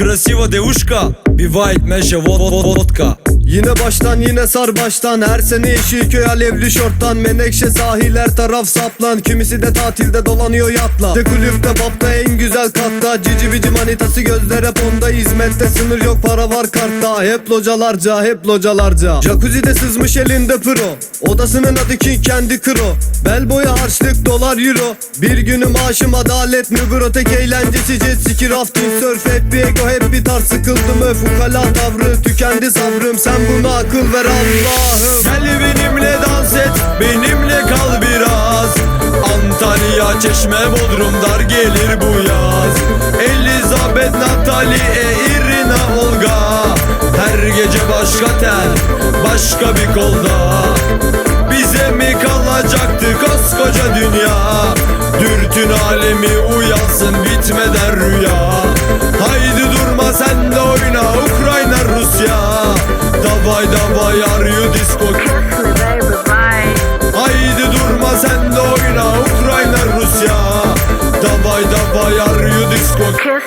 Красива девушка, бивајт ме живот водка. Yine baştan yine sar baştan. Her sene Yeşilköy alevli şorttan. Menekşe sahiller taraf saplan. Kimisi de tatilde dolanıyor yatla. De kulüpte babda en güzel katta. Cici bici manitası gözler hep onda. Hizmette sınır yok para var kartta. Hep localarca hep localarca. Jacuzzi'de sızmış elinde pro. Odasının adı King kendi kro Bel boyu harçlık dolar euro. Bir günü maaşım adalet Mübro tek eğlencesi jet ski rafting surf Hep bir ego hep bir tarz sıkıldım. Öf Ukala tavrı tükendi sabrım. Sen buna akıl ver Allah'ım. Gel benimle dans et benimle kal biraz. Antalya çeşme bodrum dar gelir bu yaz. Elizabeth Natalie Irina Olga. Her gece başka ten başka bir kolda. Bize mi kalacaktı koskoca dünya? Dürtün alemi uyansın bitmeden rüya Davay davay are you disco. Haydi durma sen de oyna. Ukrayna Rusya. Davay davay are disco